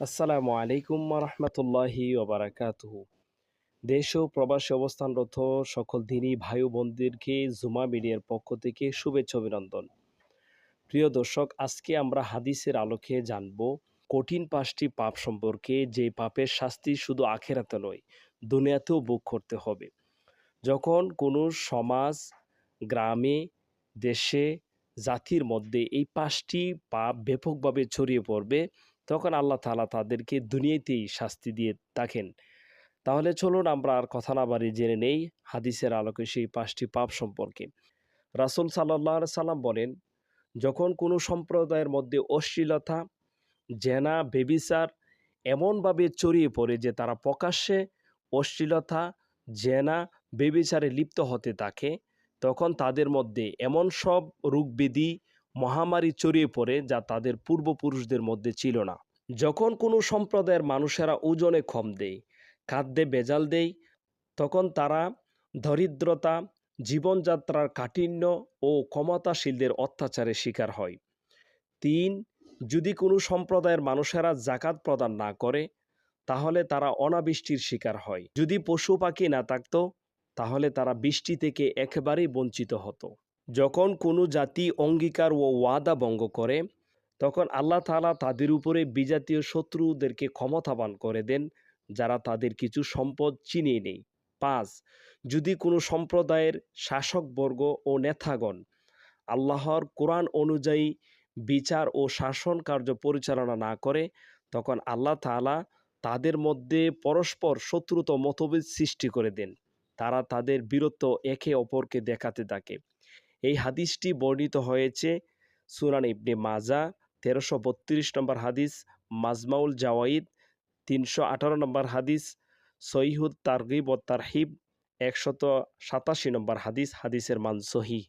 আসসালামু আলাইকুম রহমতুল্লাহি ওবরাকাতুহু দেশ ও প্রবাসী অবস্থানরত সকল দিনই ভাই বোনদেরকে জুমা মিডিয়ার পক্ষ থেকে শুভেচ্ছা অভিনন্দন। প্রিয় দর্শক, আজকে আমরা হাদিসের আলোকে জানব কঠিন পাঁচটি পাপ সম্পর্কে, যে পাপের শাস্তি শুধু আখেরাতে নয়, দুনিয়াতেও ভোগ করতে হবে। যখন কোনো সমাজ, গ্রামে, দেশে, জাতির মধ্যে এই পাঁচটি পাপ ব্যাপকভাবে ছড়িয়ে পড়বে তখন আল্লাহ তাআলা তাদেরকে দুনিয়াতেই শাস্তি দিয়ে থাকেন। তাহলে চলুন আমরা আর কথা না বাড়ি জেনে নেই হাদিসের আলোকে সেই পাঁচটি পাপ সম্পর্কে। রাসুল সাল্লাহ সাল্লাম বলেন, যখন কোনো সম্প্রদায়ের মধ্যে অশ্লীলতা, জেনা, বেবিচার এমনভাবে ছড়িয়ে পড়ে যে তারা প্রকাশ্যে অশ্লীলতা, জেনা, বেবিচারে লিপ্ত হতে থাকে, তখন তাদের মধ্যে এমন সব রোগব্যাধি মহামারী ছড়িয়ে পড়ে যা তাদের পূর্বপুরুষদের মধ্যে ছিল না। যখন কোনো সম্প্রদায়ের মানুষেরা ওজনে কম দেয়, খাদ্যে বেজাল দেয়, তখন তারা দরিদ্রতা জীবনযাত্রার কাঠিন্য ও ক্ষমতাশীলদের অত্যাচারের শিকার হয়। তিন, যদি কোনো সম্প্রদায়ের মানুষেরা জাকাত প্রদান না করে, তাহলে তারা অনাবৃষ্টির শিকার হয়। যদি পশু পাখি না থাকতো, তাহলে তারা বৃষ্টি থেকে একেবারেই বঞ্চিত হতো। যখন কোনো জাতি অঙ্গীকার ও ওয়াদা ভঙ্গ করে, তখন আল্লাহ তাআলা তাদের উপরে বিজাতীয় শত্রুদেরকে ক্ষমতাবান করে দেন, যারা তাদের কিছু সম্পদ চিনিয়ে নেই পাঁচ, যদি কোনো সম্প্রদায়ের শাসকবর্গ ও নেতাগণ আল্লাহর কোরআন অনুযায়ী বিচার ও শাসন কার্য পরিচালনা না করে, তখন আল্লাহ তাআলা তাদের মধ্যে পরস্পর শত্রুত মতভেদ সৃষ্টি করে দেন। তারা তাদের বীরত্ব একে অপরকে দেখাতে থাকে। এই হাদিসটি বর্ণিত হয়েছে সুরান ইবনে মাজা, তেরোশো বত্রিশ নম্বর হাদিস, মাজমাউল জাওয়াইদ, তিনশো আঠারো নম্বর হাদিস সৈহুদ তারগিব ও তারহিব, একশত সাতাশি নম্বর হাদিস, হাদিসের মান সহি।